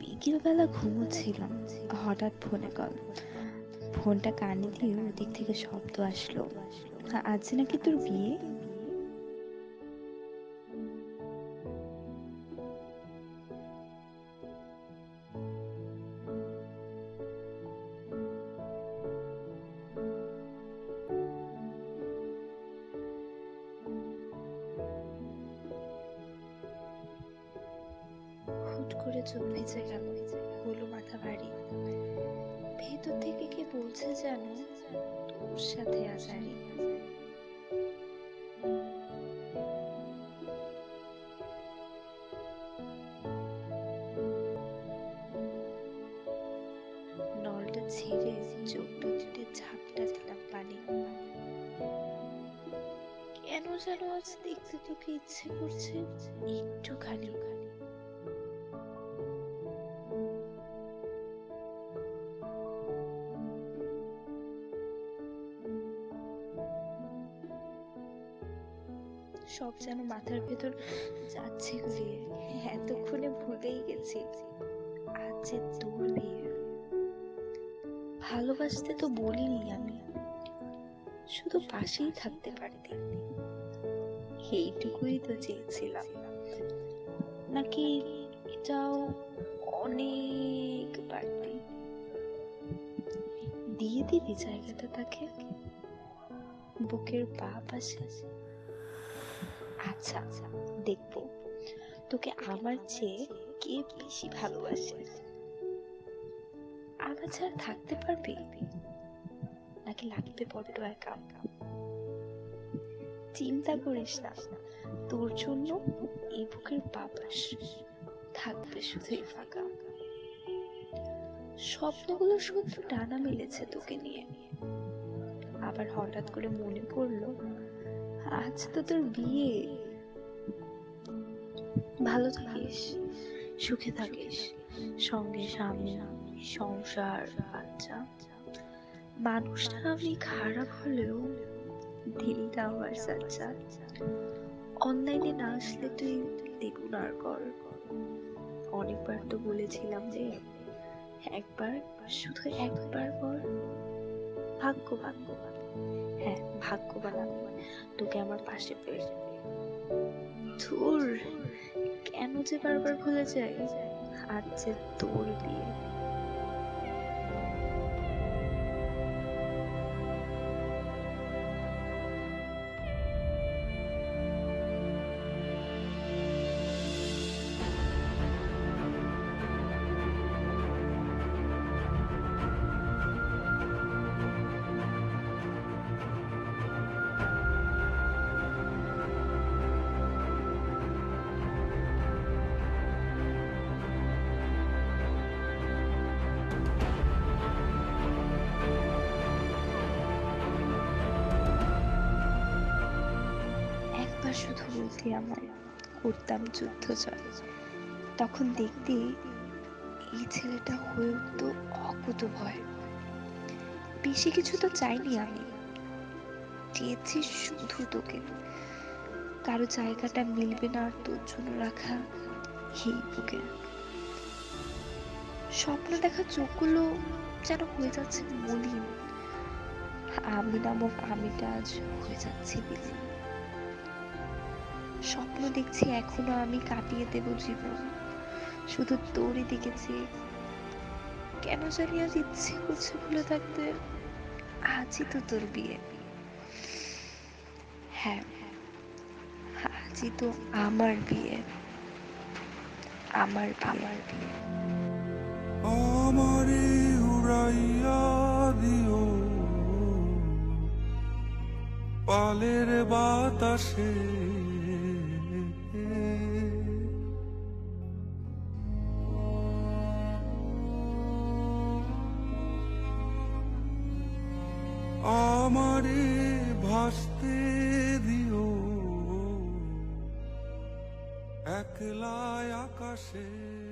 বিকেলবেলা ঘুমোচ্ছিলাম। হঠাৎ ফোনে কল ফোনটা কানে দিয়ে ওদিক থেকে শব্দ আসলো। আজ নাকি তোর বিয়ে? করে গেল হলো মাথা ভারী। ভেতর থেকে কে বলছে যেন তোর সাথে আজারি নলটা ছিঁড়ে চোখ দুটিতে ঝাপটা দিলাম পানি। কেন যেন আজ দেখতে তোকে ইচ্ছে করছে? একটু খালি সব যেন মাথার ভেতর যাচ্ছে ঘুরিয়ে। এতক্ষণে ভুলেই গেছি আজ যে বিয়ে। ভালোবাসতে তো বলিনি আমি। শুধু পাশেই থাকতে পারতি এইটুকুই তো চেয়েছিলাম। নাকি এটাও অনেক বাড়তি দিয়ে দিবি জায়গাটা তাকে? বুকের পা পাশে আচ্ছা আচ্ছা দেখব। তোকে আমার চেয়ে কে বেশি ভালোবাসে? আমার ছাড়া থাকতে পারবি? নাকি লাগবে বড্ড একা চিন্তা করিস না, তোর জন্য এই বুকের বাবাস থাকবে শুধুই ফাঁকা। স্বপ্নগুলো শুধু ডানা মেলেছে তোকে নিয়ে। আবার হঠাৎ করে মনে পড়ল আজ তো তোর বিয়ে। ভালো থাকিস, সুখে থাকিস, সঙ্গে স্বামী, সংসার, বাচ্চা। মানুষটা আমি খারাপ হলেও দিলটা আমার সাচ্চা অনলাইনে না আসলে তুই দ্বিগুণ আর কর। অনেকবার তো বলেছিলাম যে একবার, শুধু একবার কর। ভাগ্য ভাগ্য হ্যাঁ ভাগ্যবান আমি। তোকে আমার পাশে পেয়ে ধুর, কেন যে বারবার ভুলে যাই। আজ যে তোর বিয়ে। একবার শুধু বলতে আমার করতাম যুদ্ধ জয়। তখন দেখতে এই ছেলেটা হয়ে উঠতো অকুত ভয়। বেশি কিছু তো চাইনি আমি। চেয়েছি শুধু তোকে। কারও জায়গাটা মিলবে না আর তোর জন্য রাখা এই বুকে। স্বপ্ন দেখা চোখগুলো যেন হয়ে যাচ্ছে মলিন। আমি নামক আমিটা আজ হয়ে যাচ্ছে বিলীন। স্বপ্ন দেখছি এখনও আমি কাটিয়ে দেব জীবন। শুধু তোরই চেয়ে কেন জানি আজ ইচ্ছে করছে ভুলে থাকতে। আজই তো তোর বিয়ে। হ্যাঁ আজই তো আমার বিয়ে। আমার আমার বিয়ে। আমারে উড়াইয়া দিও। পালের বাতাসে একলা আকাশে।